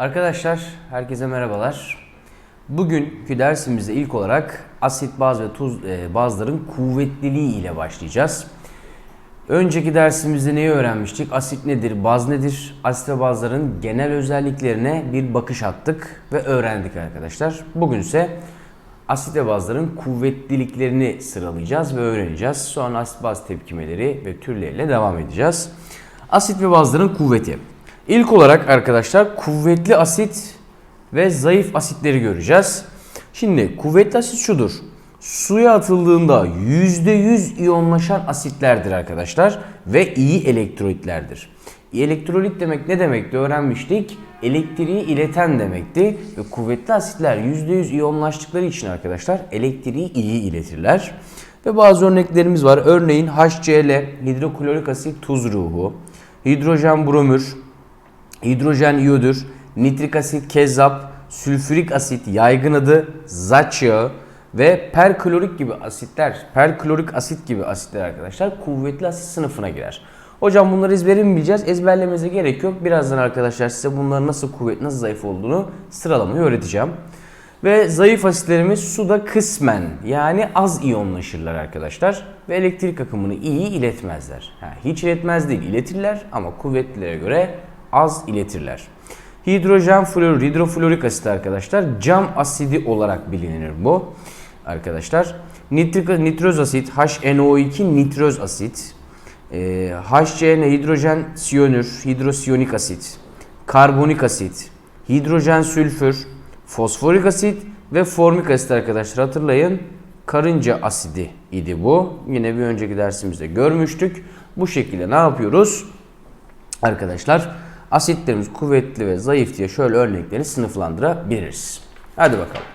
Arkadaşlar herkese merhabalar. Bugünkü dersimizde ilk olarak asit, baz ve tuz e, bazların kuvvetliliği ile başlayacağız. Önceki dersimizde neyi öğrenmiştik? Asit nedir, baz nedir? Asit ve bazların genel özelliklerine bir bakış attık ve öğrendik arkadaşlar. Bugün ise asit ve bazların kuvvetliliklerini sıralayacağız ve öğreneceğiz. Sonra asit baz tepkimeleri ve türleriyle devam edeceğiz. Asit ve bazların kuvveti. İlk olarak arkadaşlar kuvvetli asit ve zayıf asitleri göreceğiz. Şimdi kuvvetli asit şudur. Suya atıldığında %100 iyonlaşan asitlerdir arkadaşlar ve iyi elektrolitlerdir. Elektrolit demek ne demekti öğrenmiştik? Elektriği ileten demekti ve kuvvetli asitler %100 iyonlaştıkları için arkadaşlar elektriği iyi iletirler. Ve bazı örneklerimiz var. Örneğin HCl, hidroklorik asit tuz ruhu, hidrojen bromür, hidrojen iyodür, nitrik asit kezzap, sülfürik asit yaygın adı zaç yağı ve perklorik gibi asitler, perklorik asit gibi asitler arkadaşlar kuvvetli asit sınıfına girer. Hocam bunları ezbere mi bileceğiz? Ezberlememize gerek yok. Birazdan arkadaşlar size bunların nasıl kuvvetli, nasıl zayıf olduğunu sıralamayı öğreteceğim. Ve zayıf asitlerimiz suda kısmen yani az iyonlaşırlar arkadaşlar. Ve elektrik akımını iyi iletmezler. Ha, hiç iletmez değil iletirler ama kuvvetlilere göre az iletirler. Hidrojen florür, hidroflorik asit arkadaşlar cam asidi olarak bilinir bu arkadaşlar. Nitrik, nitroz asit, HNO2 nitroz asit, e, HCN hidrojen siyonür, hidrosiyonik asit, karbonik asit, hidrojen sülfür, fosforik asit ve formik asit arkadaşlar hatırlayın. Karınca asidi idi bu. Yine bir önceki dersimizde görmüştük. Bu şekilde ne yapıyoruz? Arkadaşlar asitlerimiz kuvvetli ve zayıf diye şöyle örnekleri sınıflandırabiliriz. Hadi bakalım.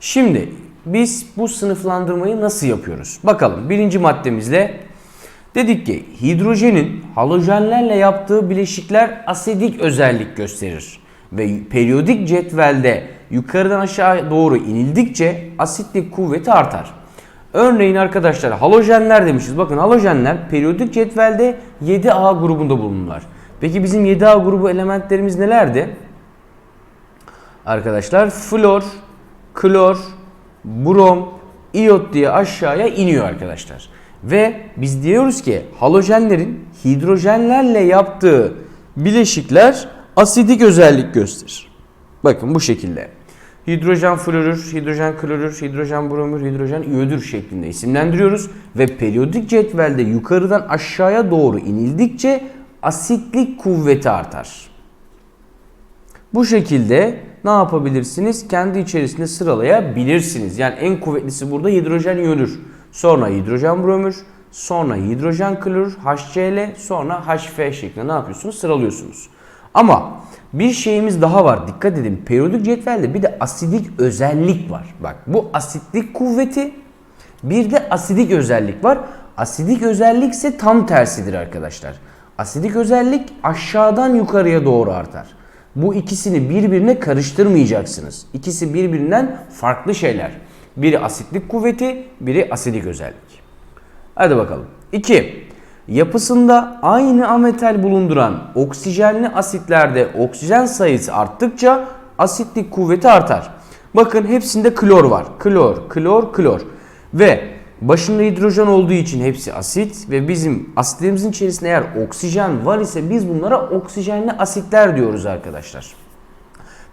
Şimdi biz bu sınıflandırmayı nasıl yapıyoruz? Bakalım birinci maddemizle dedik ki hidrojenin halojenlerle yaptığı bileşikler asidik özellik gösterir. Ve periyodik cetvelde yukarıdan aşağı doğru inildikçe asitlik kuvveti artar. Örneğin arkadaşlar halojenler demişiz. Bakın halojenler periyodik cetvelde 7A grubunda bulunurlar. Peki bizim 7A grubu elementlerimiz nelerdi? Arkadaşlar flor, klor, brom, iyot diye aşağıya iniyor arkadaşlar. Ve biz diyoruz ki halojenlerin hidrojenlerle yaptığı bileşikler asidik özellik gösterir. Bakın bu şekilde. Hidrojen florür, hidrojen klorür, hidrojen bromür, hidrojen iyodür şeklinde isimlendiriyoruz. Ve periyodik cetvelde yukarıdan aşağıya doğru inildikçe asitlik kuvveti artar. Bu şekilde ne yapabilirsiniz? Kendi içerisinde sıralayabilirsiniz. Yani en kuvvetlisi burada hidrojen iyonür. Sonra hidrojen bromür, sonra hidrojen klorür, HCl, sonra HF şeklinde ne yapıyorsunuz? Sıralıyorsunuz. Ama bir şeyimiz daha var. Dikkat edin. Periyodik cetvelde bir de asidik özellik var. Bak bu asitlik kuvveti bir de asidik özellik var. Asidik özellik ise tam tersidir arkadaşlar. Asidik özellik aşağıdan yukarıya doğru artar. Bu ikisini birbirine karıştırmayacaksınız. İkisi birbirinden farklı şeyler. Biri asitlik kuvveti, biri asidik özellik. Hadi bakalım. 2. Yapısında aynı ametal bulunduran oksijenli asitlerde oksijen sayısı arttıkça asitlik kuvveti artar. Bakın hepsinde klor var. Klor, klor, klor. Ve başında hidrojen olduğu için hepsi asit ve bizim asitlerimizin içerisinde eğer oksijen var ise biz bunlara oksijenli asitler diyoruz arkadaşlar.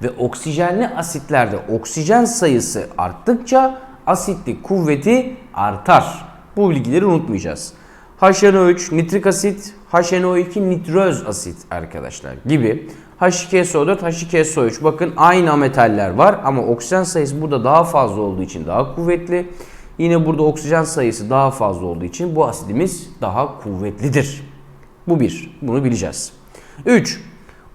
Ve oksijenli asitlerde oksijen sayısı arttıkça asitlik kuvveti artar. Bu bilgileri unutmayacağız. HNO3 nitrik asit, HNO2 nitroz asit arkadaşlar gibi. H2SO4, H2SO3 bakın aynı metaller var ama oksijen sayısı burada daha fazla olduğu için daha kuvvetli. Yine burada oksijen sayısı daha fazla olduğu için bu asidimiz daha kuvvetlidir. Bu bir. Bunu bileceğiz. 3.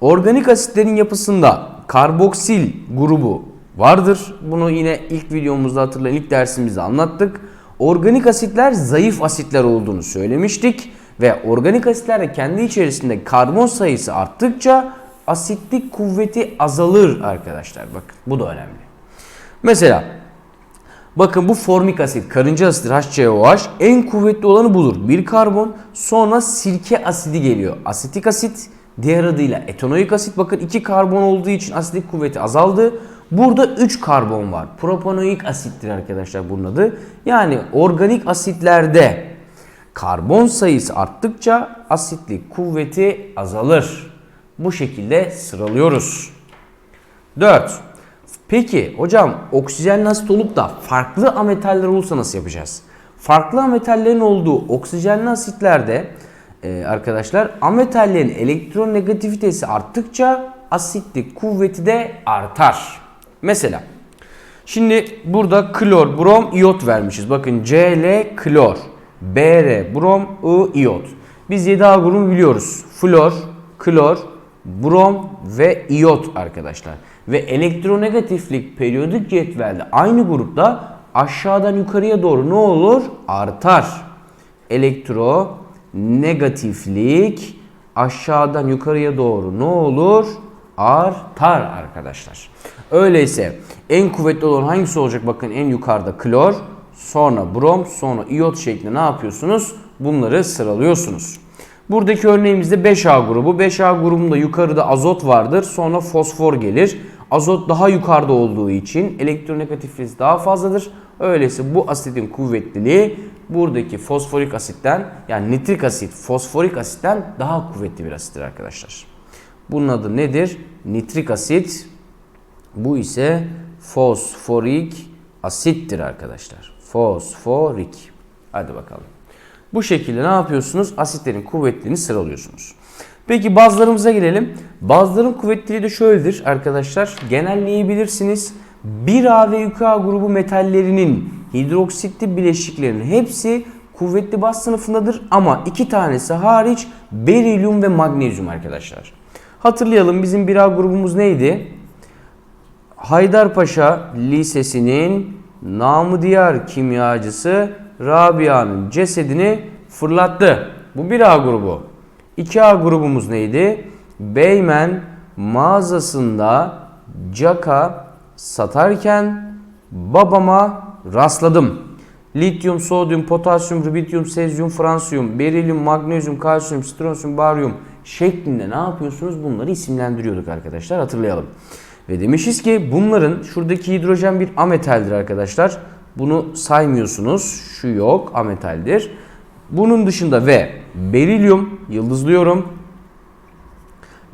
Organik asitlerin yapısında karboksil grubu vardır. Bunu yine ilk videomuzda hatırlayın ilk dersimizde anlattık. Organik asitler zayıf asitler olduğunu söylemiştik ve organik asitler de kendi içerisinde karbon sayısı arttıkça asitlik kuvveti azalır arkadaşlar. Bakın bu da önemli. Mesela bakın bu formik asit karınca asittir HCOH en kuvvetli olanı budur. Bir karbon sonra sirke asidi geliyor. Asetik asit Diğer adıyla etanoik asit. Bakın 2 karbon olduğu için asitlik kuvveti azaldı. Burada 3 karbon var. Propanoik asittir arkadaşlar bunun adı. Yani organik asitlerde karbon sayısı arttıkça asitlik kuvveti azalır. Bu şekilde sıralıyoruz. 4. Peki hocam oksijenli asit olup da farklı ametaller olursa nasıl yapacağız? Farklı ametallerin olduğu oksijenli asitlerde e, arkadaşlar ametallerin elektronegativitesi arttıkça asitlik kuvveti de artar. Mesela şimdi burada klor, brom, iot vermişiz. Bakın Cl klor, Br brom, I iot. Biz 7A grubunu biliyoruz. Flor, klor, brom ve iot arkadaşlar. Ve elektronegatiflik periyodik cetvelde aynı grupta aşağıdan yukarıya doğru ne olur? Artar. Elektro negatiflik aşağıdan yukarıya doğru ne olur? Artar arkadaşlar. Öyleyse en kuvvetli olan hangisi olacak? Bakın en yukarıda klor, sonra brom, sonra iot şeklinde ne yapıyorsunuz? Bunları sıralıyorsunuz. Buradaki örneğimizde 5A grubu. 5A grubunda yukarıda azot vardır. Sonra fosfor gelir. Azot daha yukarıda olduğu için elektronegatifliği daha fazladır. Öyleyse bu asitin kuvvetliliği buradaki fosforik asitten yani nitrik asit fosforik asitten daha kuvvetli bir asittir arkadaşlar. Bunun adı nedir? Nitrik asit. Bu ise fosforik asittir arkadaşlar. Fosforik. Hadi bakalım. Bu şekilde ne yapıyorsunuz? Asitlerin kuvvetliliğini sıralıyorsunuz. Peki bazlarımıza gelelim. Bazların kuvvetliliği de şöyledir arkadaşlar. Genelleyebilirsiniz. 1A ve 2A grubu metallerinin hidroksitli bileşiklerinin hepsi kuvvetli baz sınıfındadır ama iki tanesi hariç berilyum ve magnezyum arkadaşlar. Hatırlayalım bizim 1A grubumuz neydi? Haydarpaşa Lisesi'nin namı diğer kimyacısı Rabia'nın cesedini fırlattı. Bu 1A grubu. 2A grubumuz neydi? Beymen mağazasında caka satarken babama rastladım. Lityum, sodyum, potasyum, rubidyum, sezyum, fransiyum, berilyum, magnezyum, kalsiyum, stronsiyum, baryum şeklinde ne yapıyorsunuz? Bunları isimlendiriyorduk arkadaşlar hatırlayalım. Ve demişiz ki bunların şuradaki hidrojen bir ametaldir arkadaşlar. Bunu saymıyorsunuz. Şu yok ametaldir. Bunun dışında ve berilyum yıldızlıyorum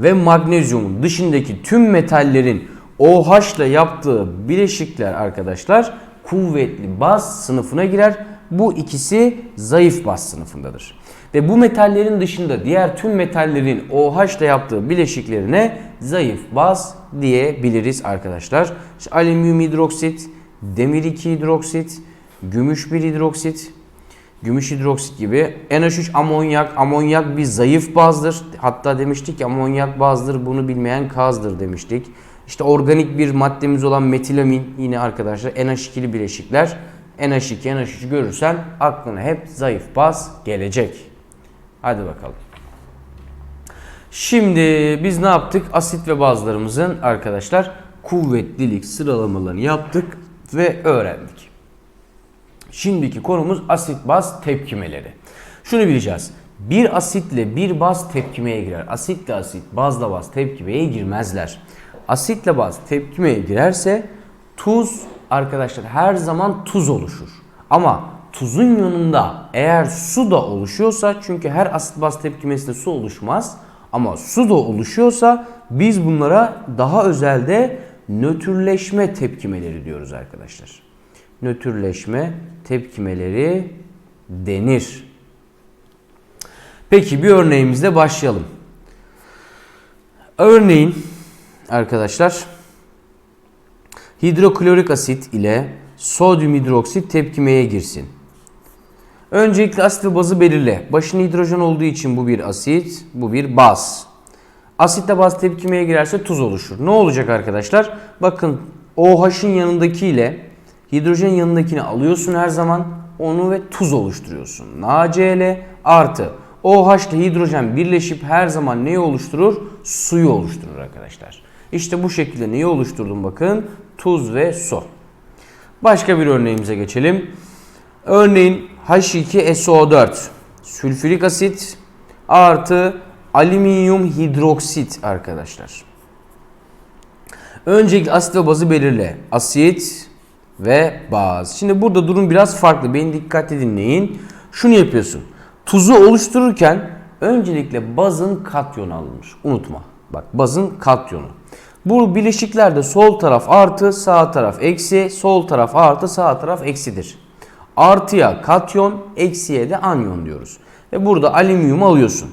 ve magnezyumun dışındaki tüm metallerin OH ile yaptığı bileşikler arkadaşlar kuvvetli baz sınıfına girer. Bu ikisi zayıf baz sınıfındadır. Ve bu metallerin dışında diğer tüm metallerin OH ile yaptığı bileşiklerine zayıf baz diyebiliriz arkadaşlar. İşte alüminyum hidroksit, demir 2 hidroksit, gümüş 1 hidroksit, gümüş hidroksit gibi. NH3 amonyak, amonyak bir zayıf bazdır. Hatta demiştik ki amonyak bazdır bunu bilmeyen kazdır demiştik. İşte organik bir maddemiz olan metilamin yine arkadaşlar NH2'li bileşikler. NH2, NH3 görürsen aklına hep zayıf baz gelecek. Hadi bakalım. Şimdi biz ne yaptık? Asit ve bazlarımızın arkadaşlar kuvvetlilik sıralamalarını yaptık ve öğrendik. Şimdiki konumuz asit baz tepkimeleri. Şunu bileceğiz. Bir asitle bir baz tepkimeye girer. Asitle asit, bazla baz tepkimeye girmezler. Asitle baz tepkimeye girerse tuz arkadaşlar her zaman tuz oluşur. Ama tuzun yanında eğer su da oluşuyorsa çünkü her asit baz tepkimesinde su oluşmaz ama su da oluşuyorsa biz bunlara daha özelde nötrleşme tepkimeleri diyoruz arkadaşlar. Nötrleşme tepkimeleri denir. Peki bir örneğimizle başlayalım. Örneğin arkadaşlar hidroklorik asit ile sodyum hidroksit tepkimeye girsin. Öncelikle asit ve bazı belirle. Başında hidrojen olduğu için bu bir asit, bu bir baz. Asitle baz tepkimeye girerse tuz oluşur. Ne olacak arkadaşlar? Bakın OH'ın yanındaki ile hidrojen yanındakini alıyorsun her zaman. Onu ve tuz oluşturuyorsun. NaCl artı OH ile hidrojen birleşip her zaman neyi oluşturur? Suyu oluşturur arkadaşlar. İşte bu şekilde neyi oluşturdum bakın? Tuz ve su. Başka bir örneğimize geçelim. Örneğin H2SO4 sülfürik asit artı alüminyum hidroksit arkadaşlar. Öncelikle asit ve bazı belirle. Asit ve baz. Şimdi burada durum biraz farklı. Beni dikkatli dinleyin. Şunu yapıyorsun. Tuzu oluştururken öncelikle bazın katyonu alınır. Unutma. Bak bazın katyonu. Bu bileşiklerde sol taraf artı, sağ taraf eksi, sol taraf artı, sağ taraf eksidir. Artıya katyon, eksiye de anyon diyoruz. Ve burada alüminyum alıyorsun.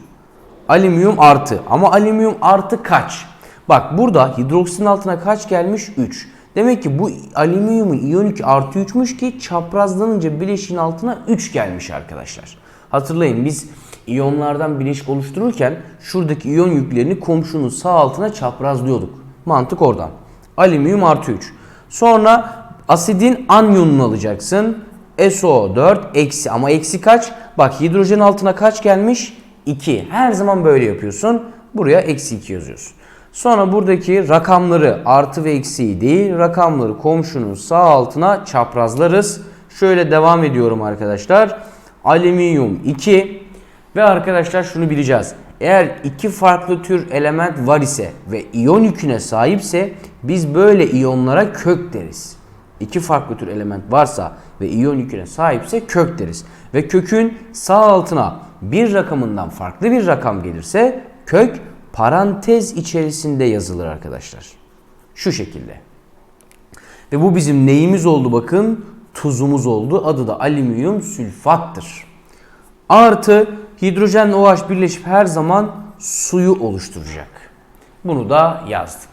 Alüminyum artı. Ama alüminyum artı kaç? Bak burada hidroksin altına kaç gelmiş? 3. Demek ki bu alüminyumun iyonik artı 3'müş ki çaprazlanınca bileşiğin altına 3 gelmiş arkadaşlar. Hatırlayın biz iyonlardan bileşik oluştururken şuradaki iyon yüklerini komşunun sağ altına çaprazlıyorduk. Mantık oradan. Alüminyum artı 3. Sonra asidin anyonunu alacaksın. SO4 eksi ama eksi kaç? Bak hidrojen altına kaç gelmiş? 2. Her zaman böyle yapıyorsun. Buraya eksi 2 yazıyorsun. Sonra buradaki rakamları artı ve eksiyi değil rakamları komşunun sağ altına çaprazlarız. Şöyle devam ediyorum arkadaşlar. Alüminyum 2 ve arkadaşlar şunu bileceğiz. Eğer iki farklı tür element var ise ve iyon yüküne sahipse biz böyle iyonlara kök deriz. İki farklı tür element varsa ve iyon yüküne sahipse kök deriz. Ve kökün sağ altına bir rakamından farklı bir rakam gelirse kök parantez içerisinde yazılır arkadaşlar. Şu şekilde. Ve bu bizim neyimiz oldu bakın? Tuzumuz oldu. Adı da alüminyum sülfattır. Artı hidrojen OH birleşip her zaman suyu oluşturacak. Bunu da yazdık.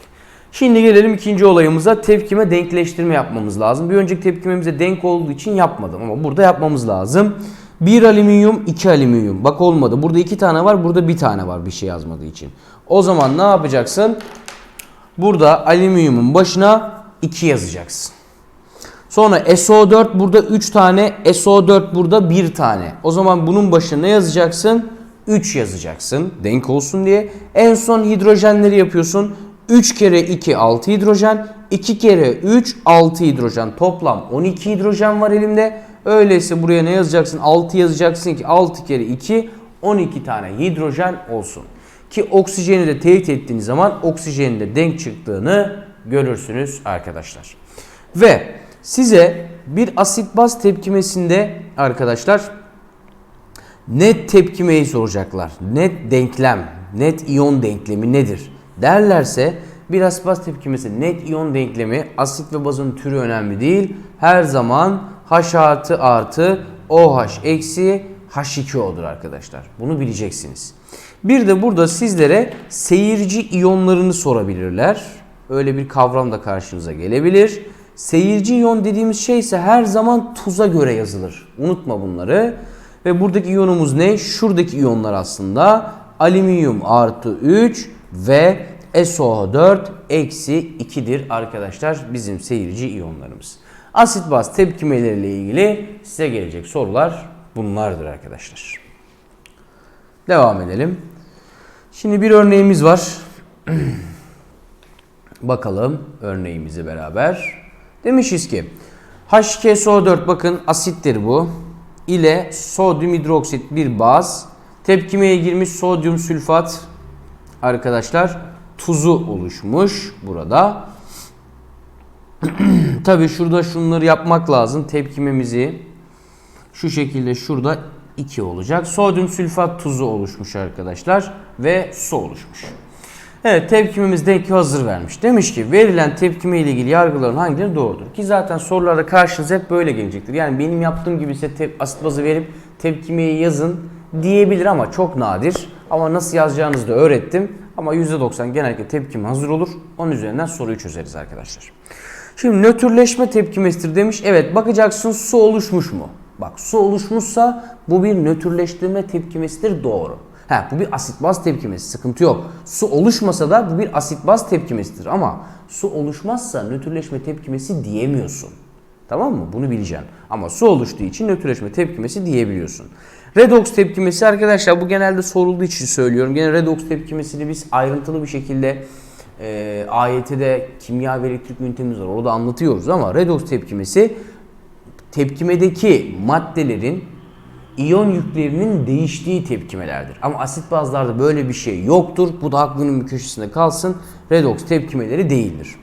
Şimdi gelelim ikinci olayımıza tepkime denkleştirme yapmamız lazım. Bir önceki tepkimemize denk olduğu için yapmadım ama burada yapmamız lazım. 1 alüminyum 2 alüminyum. Bak olmadı. Burada 2 tane var burada bir tane var bir şey yazmadığı için. O zaman ne yapacaksın? Burada alüminyumun başına 2 yazacaksın. Sonra SO4 burada 3 tane, SO4 burada 1 tane. O zaman bunun başına ne yazacaksın? 3 yazacaksın denk olsun diye. En son hidrojenleri yapıyorsun. 3 kere 2 6 hidrojen, 2 kere 3 6 hidrojen. Toplam 12 hidrojen var elimde. Öyleyse buraya ne yazacaksın? 6 yazacaksın ki 6 kere 2 12 tane hidrojen olsun. Ki oksijeni de teyit ettiğiniz zaman oksijenin de denk çıktığını görürsünüz arkadaşlar. Ve size bir asit baz tepkimesinde arkadaşlar net tepkimeyi soracaklar. Net denklem, net iyon denklemi nedir? Derlerse bir asit baz tepkimesi net iyon denklemi asit ve bazın türü önemli değil. Her zaman H artı artı OH eksi H2O'dur arkadaşlar. Bunu bileceksiniz. Bir de burada sizlere seyirci iyonlarını sorabilirler. Öyle bir kavram da karşınıza gelebilir. Seyirci iyon dediğimiz şey ise her zaman tuza göre yazılır. Unutma bunları. Ve buradaki iyonumuz ne? Şuradaki iyonlar aslında alüminyum artı 3 ve SO4 eksi 2'dir arkadaşlar bizim seyirci iyonlarımız. Asit baz tepkimeleriyle ilgili size gelecek sorular bunlardır arkadaşlar. Devam edelim. Şimdi bir örneğimiz var. Bakalım örneğimizi beraber. Demişiz ki H2SO4 bakın asittir bu. ile sodyum hidroksit bir baz. Tepkimeye girmiş sodyum sülfat arkadaşlar tuzu oluşmuş burada. Tabi şurada şunları yapmak lazım. Tepkimemizi şu şekilde şurada 2 olacak. Sodyum sülfat tuzu oluşmuş arkadaşlar ve su oluşmuş. Evet tepkimemiz denk hazır vermiş. Demiş ki verilen tepkime ile ilgili yargıların hangileri doğrudur? Ki zaten sorularda karşınıza hep böyle gelecektir. Yani benim yaptığım gibi size tep asit bazı verip tepkimeyi yazın diyebilir ama çok nadir. Ama nasıl yazacağınızı da öğrettim. Ama %90 genellikle tepkime hazır olur. Onun üzerinden soruyu çözeriz arkadaşlar. Şimdi nötrleşme tepkimesidir demiş. Evet bakacaksın su oluşmuş mu? Bak su oluşmuşsa bu bir nötrleştirme tepkimesidir doğru. Ha, bu bir asit baz tepkimesi sıkıntı yok. Su oluşmasa da bu bir asit baz tepkimesidir ama su oluşmazsa nötrleşme tepkimesi diyemiyorsun. Tamam mı? Bunu bileceksin. Ama su oluştuğu için nötrleşme tepkimesi diyebiliyorsun. Redox tepkimesi arkadaşlar bu genelde sorulduğu için söylüyorum. Gene redox tepkimesini biz ayrıntılı bir şekilde e, AYT'de kimya ve elektrik ünitemiz var. Orada anlatıyoruz ama redox tepkimesi tepkimedeki maddelerin iyon yüklerinin değiştiği tepkimelerdir. Ama asit bazlarda böyle bir şey yoktur. Bu da aklının bir köşesinde kalsın. Redoks tepkimeleri değildir.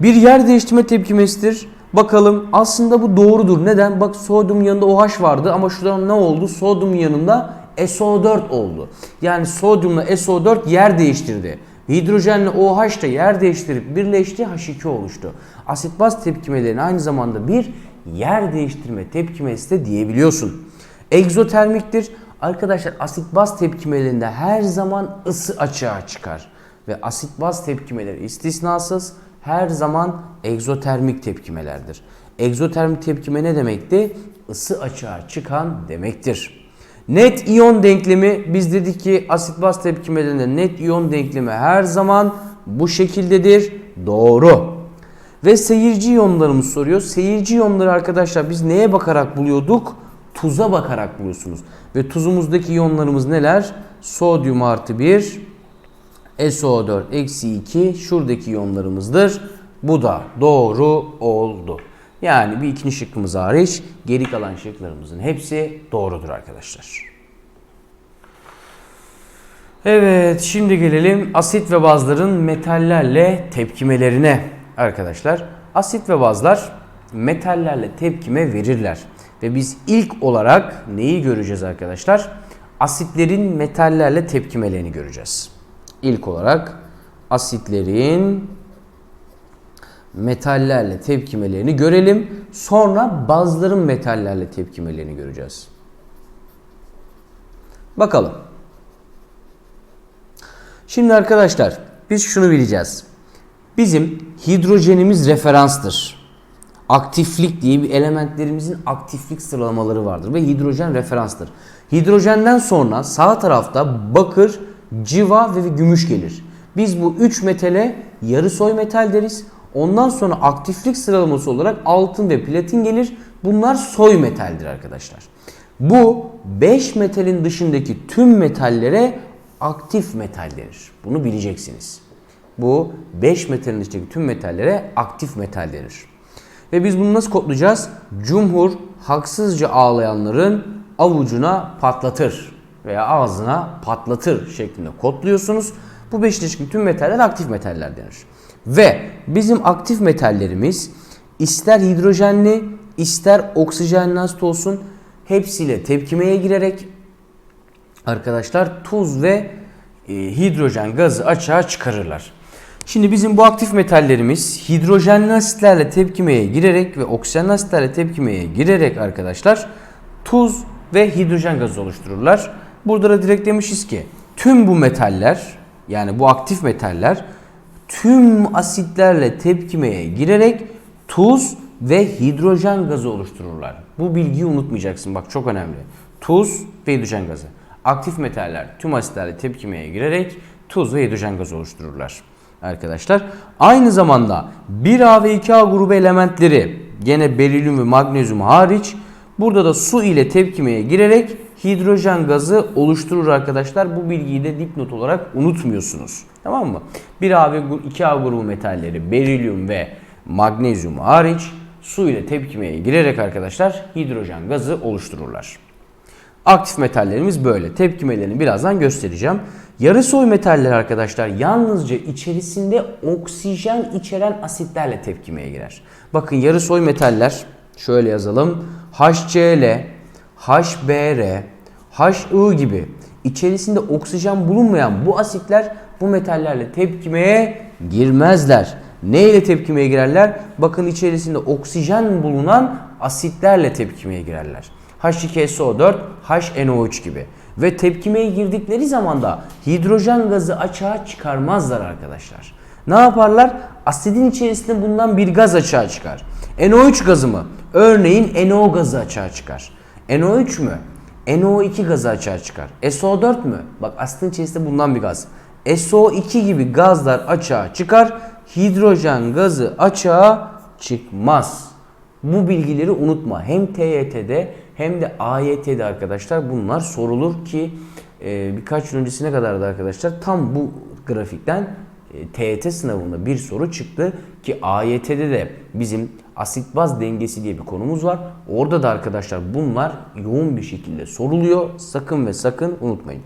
Bir yer değiştirme tepkimesidir. Bakalım aslında bu doğrudur. Neden? Bak sodyum yanında OH vardı ama şuradan ne oldu? Sodyum yanında SO4 oldu. Yani sodyumla SO4 yer değiştirdi. Hidrojenle OH da yer değiştirip birleşti H2 oluştu. Asit baz tepkimelerinin aynı zamanda bir yer değiştirme tepkimesi de diyebiliyorsun. Egzotermiktir. Arkadaşlar asit baz tepkimelerinde her zaman ısı açığa çıkar. Ve asit baz tepkimeleri istisnasız her zaman egzotermik tepkimelerdir. Egzotermik tepkime ne demekti? Isı açığa çıkan demektir. Net iyon denklemi biz dedik ki asit baz tepkimelerinde net iyon denklemi her zaman bu şekildedir. Doğru. Ve seyirci iyonlarımız soruyor. Seyirci iyonları arkadaşlar biz neye bakarak buluyorduk? Tuza bakarak buluyorsunuz. Ve tuzumuzdaki iyonlarımız neler? Sodyum artı 1, SO4 eksi 2 şuradaki iyonlarımızdır. Bu da doğru oldu. Yani bir ikinci şıkkımız hariç geri kalan şıklarımızın hepsi doğrudur arkadaşlar. Evet şimdi gelelim asit ve bazların metallerle tepkimelerine arkadaşlar. Asit ve bazlar metallerle tepkime verirler. Ve biz ilk olarak neyi göreceğiz arkadaşlar? Asitlerin metallerle tepkimelerini göreceğiz. İlk olarak asitlerin metallerle tepkimelerini görelim. Sonra bazların metallerle tepkimelerini göreceğiz. Bakalım. Şimdi arkadaşlar biz şunu bileceğiz. Bizim hidrojenimiz referanstır. Aktiflik diye bir elementlerimizin aktiflik sıralamaları vardır ve hidrojen referanstır. Hidrojenden sonra sağ tarafta bakır, civa ve gümüş gelir. Biz bu üç metale yarı soy metal deriz. Ondan sonra aktiflik sıralaması olarak altın ve platin gelir. Bunlar soy metaldir arkadaşlar. Bu 5 metalin dışındaki tüm metallere aktif metal denir. Bunu bileceksiniz. Bu 5 metalin dışındaki tüm metallere aktif metal denir. Ve biz bunu nasıl kodlayacağız? Cumhur haksızca ağlayanların avucuna patlatır veya ağzına patlatır şeklinde kodluyorsunuz. Bu 5 ilişkin tüm metaller aktif metaller denir. Ve bizim aktif metallerimiz ister hidrojenli ister oksijenli asit olsun hepsiyle tepkimeye girerek arkadaşlar tuz ve e, hidrojen gazı açığa çıkarırlar. Şimdi bizim bu aktif metallerimiz hidrojenli asitlerle tepkimeye girerek ve oksijenli asitlerle tepkimeye girerek arkadaşlar tuz ve hidrojen gazı oluştururlar. Burada da direkt demişiz ki tüm bu metaller yani bu aktif metaller tüm asitlerle tepkimeye girerek tuz ve hidrojen gazı oluştururlar. Bu bilgiyi unutmayacaksın bak çok önemli. Tuz ve hidrojen gazı. Aktif metaller tüm asitlerle tepkimeye girerek tuz ve hidrojen gazı oluştururlar arkadaşlar. Aynı zamanda 1A ve 2A grubu elementleri gene berilyum ve magnezyum hariç burada da su ile tepkimeye girerek hidrojen gazı oluşturur arkadaşlar. Bu bilgiyi de dipnot olarak unutmuyorsunuz. Tamam mı? 1A ve 2A grubu metalleri berilyum ve magnezyum hariç su ile tepkimeye girerek arkadaşlar hidrojen gazı oluştururlar. Aktif metallerimiz böyle. Tepkimelerini birazdan göstereceğim. Yarı soy metaller arkadaşlar yalnızca içerisinde oksijen içeren asitlerle tepkimeye girer. Bakın yarı soy metaller şöyle yazalım. HCl, HBr, HI gibi içerisinde oksijen bulunmayan bu asitler bu metallerle tepkimeye girmezler. Ne ile tepkimeye girerler? Bakın içerisinde oksijen bulunan asitlerle tepkimeye girerler. H2SO4, HNO3 gibi. Ve tepkimeye girdikleri zaman da hidrojen gazı açığa çıkarmazlar arkadaşlar. Ne yaparlar? Asidin içerisinde bulunan bir gaz açığa çıkar. NO3 gazı mı? Örneğin NO gazı açığa çıkar. NO3 mü? NO2 gazı açığa çıkar. SO4 mü? Bak asidin içerisinde bulunan bir gaz. SO2 gibi gazlar açığa çıkar. Hidrojen gazı açığa çıkmaz. Bu bilgileri unutma. Hem TYT'de hem de AYT'de arkadaşlar bunlar sorulur ki e, birkaç yıl öncesine kadar da arkadaşlar tam bu grafikten e, TET sınavında bir soru çıktı ki AYT'de de bizim asit baz dengesi diye bir konumuz var. Orada da arkadaşlar bunlar yoğun bir şekilde soruluyor. Sakın ve sakın unutmayın.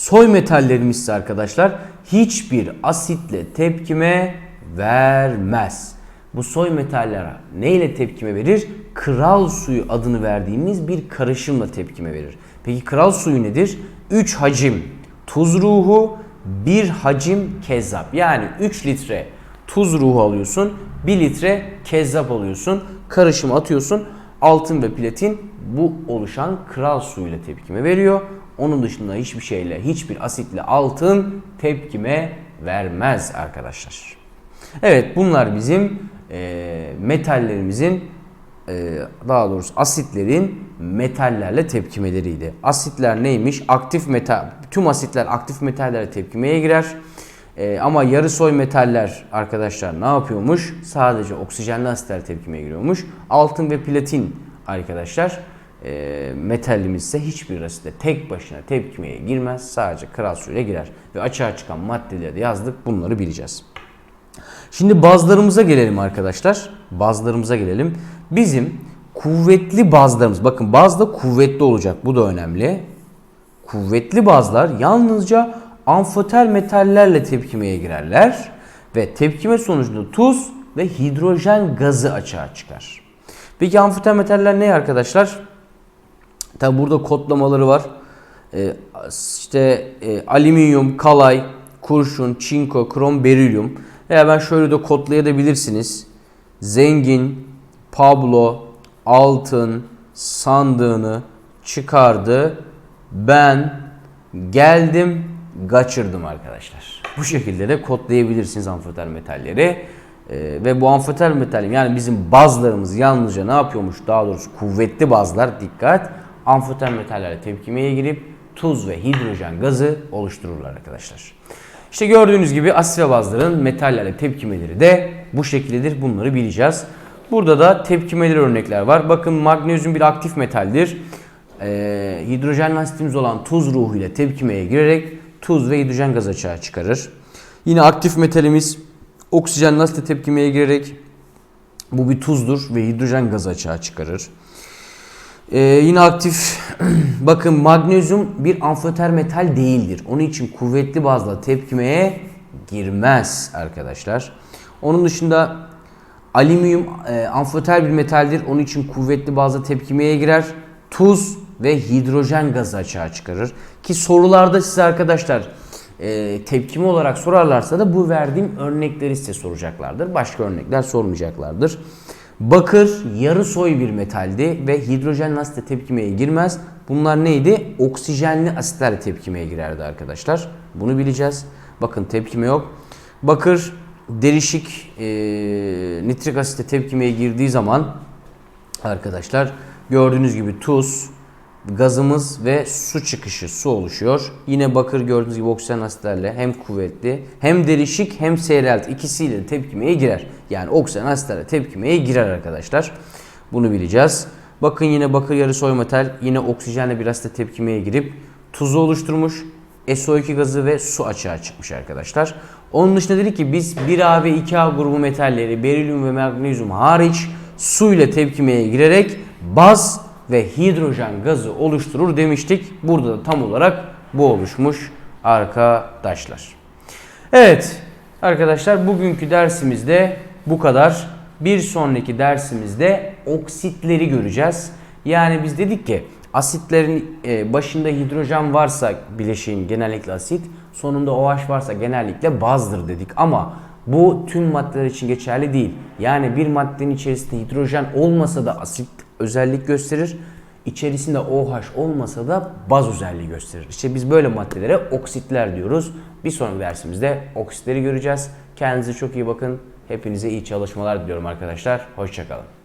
Soy metallerimiz ise arkadaşlar hiçbir asitle tepkime vermez. Bu soy metaller neyle tepkime verir? Kral suyu adını verdiğimiz bir karışımla tepkime verir. Peki kral suyu nedir? 3 hacim tuz ruhu, 1 hacim kezzap. Yani 3 litre tuz ruhu alıyorsun, 1 litre kezzap alıyorsun, karışımı atıyorsun. Altın ve platin bu oluşan kral suyuyla tepkime veriyor. Onun dışında hiçbir şeyle, hiçbir asitle altın tepkime vermez arkadaşlar. Evet bunlar bizim e, metallerimizin e, daha doğrusu asitlerin metallerle tepkimeleriydi. Asitler neymiş? Aktif metal, tüm asitler aktif metallerle tepkimeye girer. E, ama yarı soy metaller arkadaşlar ne yapıyormuş? Sadece oksijenli asitler tepkimeye giriyormuş. Altın ve platin arkadaşlar e, metalimiz ise hiçbir asitle tek başına tepkimeye girmez. Sadece kral suyla girer. Ve açığa çıkan maddeleri de yazdık. Bunları bileceğiz. Şimdi bazlarımıza gelelim arkadaşlar. Bazlarımıza gelelim. Bizim kuvvetli bazlarımız, bakın baz da kuvvetli olacak. Bu da önemli. Kuvvetli bazlar yalnızca amfoter metallerle tepkimeye girerler ve tepkime sonucunda tuz ve hidrojen gazı açığa çıkar. Peki amfoter metaller ne arkadaşlar? Tabi burada kodlamaları var. Ee, işte e, alüminyum, kalay, kurşun, çinko, krom, berilyum. Veya ben şöyle de kodlayabilirsiniz. Zengin, Pablo, altın, sandığını çıkardı. Ben geldim, kaçırdım arkadaşlar. Bu şekilde de kodlayabilirsiniz amfoter metalleri. Ee, ve bu amfoter metalim yani bizim bazlarımız yalnızca ne yapıyormuş? Daha doğrusu kuvvetli bazlar dikkat. Amfoter metallerle tepkimeye girip tuz ve hidrojen gazı oluştururlar arkadaşlar. İşte gördüğünüz gibi asit ve bazların metallerle tepkimeleri de bu şekildedir. Bunları bileceğiz. Burada da tepkimeleri örnekler var. Bakın magnezyum bir aktif metaldir. Ee, hidrojen asitimiz olan tuz ruhu ile tepkimeye girerek tuz ve hidrojen gazı açığa çıkarır. Yine aktif metalimiz oksijen asitle tepkimeye girerek bu bir tuzdur ve hidrojen gazı açığa çıkarır. Ee, yine aktif bakın magnezyum bir amfoter metal değildir. Onun için kuvvetli bazla tepkimeye girmez arkadaşlar. Onun dışında alüminyum e, amfoter bir metaldir. Onun için kuvvetli bazla tepkimeye girer. Tuz ve hidrojen gazı açığa çıkarır. Ki sorularda size arkadaşlar e, tepkime olarak sorarlarsa da bu verdiğim örnekleri size soracaklardır. Başka örnekler sormayacaklardır. Bakır yarı soy bir metaldi ve hidrojen asitle tepkimeye girmez. Bunlar neydi? Oksijenli asitlerle tepkimeye girerdi arkadaşlar. Bunu bileceğiz. Bakın tepkime yok. Bakır derişik e, nitrik asitle tepkimeye girdiği zaman arkadaşlar gördüğünüz gibi tuz, gazımız ve su çıkışı su oluşuyor. Yine bakır gördüğünüz gibi oksijen asitlerle hem kuvvetli hem derişik hem seyrelt ikisiyle tepkimeye girer. Yani oksijen asitlerle tepkimeye girer arkadaşlar. Bunu bileceğiz. Bakın yine bakır yarı soy metal yine oksijenle bir asitle tepkimeye girip tuzu oluşturmuş. SO2 gazı ve su açığa çıkmış arkadaşlar. Onun dışında dedik ki biz 1A ve 2A grubu metalleri berilyum ve magnezyum hariç su ile tepkimeye girerek baz ve hidrojen gazı oluşturur demiştik. Burada da tam olarak bu oluşmuş arkadaşlar. Evet arkadaşlar bugünkü dersimizde bu kadar. Bir sonraki dersimizde oksitleri göreceğiz. Yani biz dedik ki asitlerin e, başında hidrojen varsa bileşiğin genellikle asit, sonunda OH varsa genellikle bazdır dedik. Ama bu tüm maddeler için geçerli değil. Yani bir maddenin içerisinde hidrojen olmasa da asit özellik gösterir. İçerisinde OH olmasa da baz özelliği gösterir. İşte biz böyle maddelere oksitler diyoruz. Bir sonraki dersimizde oksitleri göreceğiz. Kendinize çok iyi bakın. Hepinize iyi çalışmalar diliyorum arkadaşlar. Hoşçakalın.